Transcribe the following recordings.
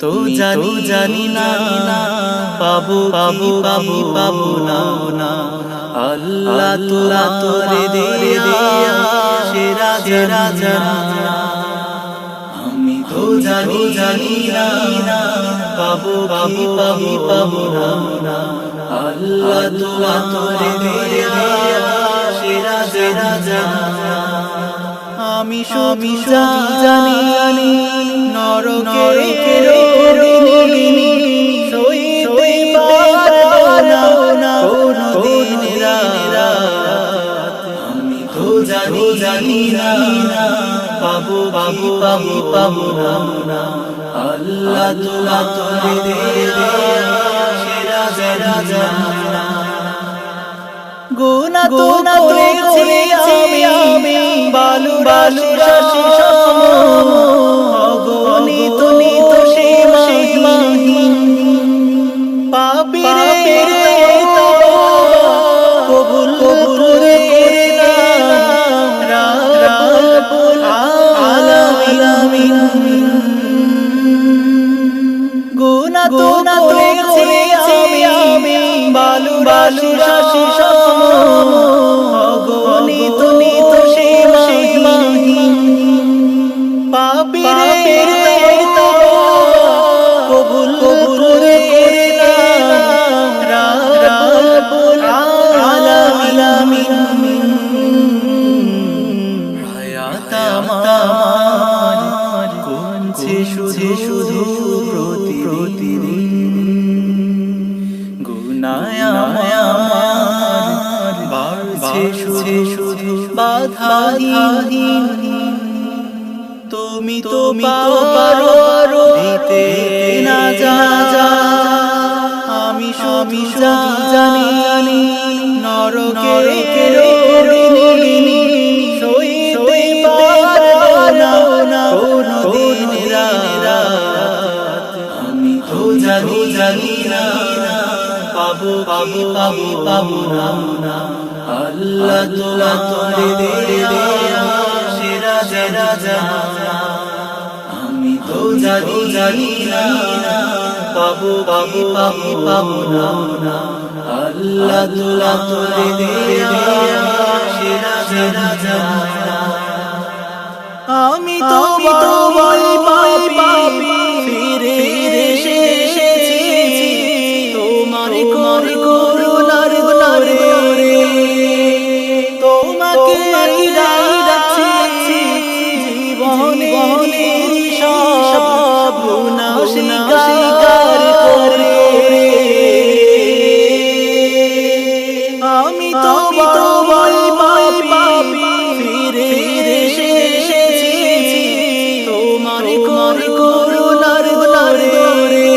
তো জানি জানি না পাবো পাবো পাবো পাবো না না। আল্লাহ তোরা তোরে দিয়া সেরা সেরা জানা আমি তো জানি জানি না পাবো পাবো পাবো পাবো না না। আল্লাহ তোরা তোরে দিয়া সেরা সেরা জানা আমি সবই জানি জানি নরকে তো জানি না। পাবো পাবো পাবো পাবো না আল্লাহ তোলা তোলে দে সেরা সেরা জানা গুনা তো করেছি আমি বালু বালু রাশি সম তো করেছি আমি আমি বালু বালু রাশি সম অগণিত নিত সীমাহীন পাপি রে কবুল করে না রাব্বুল আলামিন। হায়াত আমার শুধু বাধাহীন। তুমি তো পারো দিতে না যা যা আমি সবই জানি জানি। নরকে রোগিনী সইতে পারব না। কোনো দিন রাত। আমি তো জানি জানি না। পাবো পাবো পাবো পাবো না। আল্লাহ তোলা তোলে দে সেরা সেরা। জানা আমি তো জানি জানি না পাবো পাবো পাবো পাবো না। আল্লাহ তোলা তোলে দে সেরা সেরা। জানা আমি তো তো তোমার কর করুণার গুণারে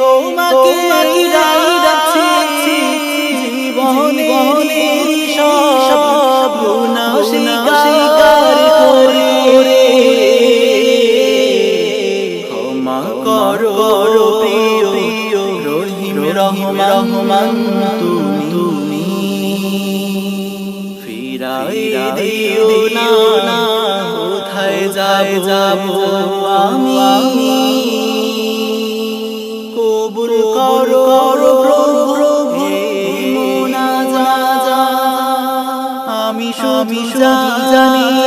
তোমাকে ডাকছি জীবনে সব গুণা স্বীকার করে। ক্ষমা করো প্রিয় রহিম রহমান তুমি তুমি ফিরাই দিও না। কোথায় যাব আমি। কবুল করো প্রভু আমি সবই জানি জানি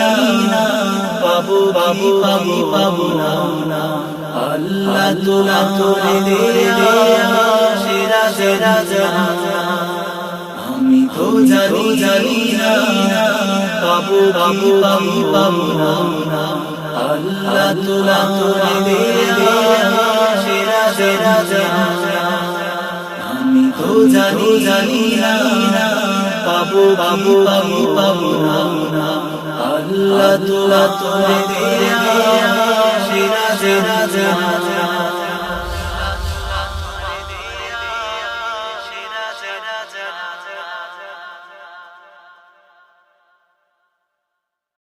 না পাবো পাবো পাবো পাবো না আল্লাহ তোলা তোলে সেরা সেরা জানা আমি তো জানি জানি না, পাবো পাবো পাবো পাবো না আল্লাহ তোলা তোলে দে সেরা সেরা জানা আমি তো জানি জানি না, পাবো পাবো পাবো পাবো না। আল্লাহ তোলা তোলে দিয়া সেরা সেরা জানা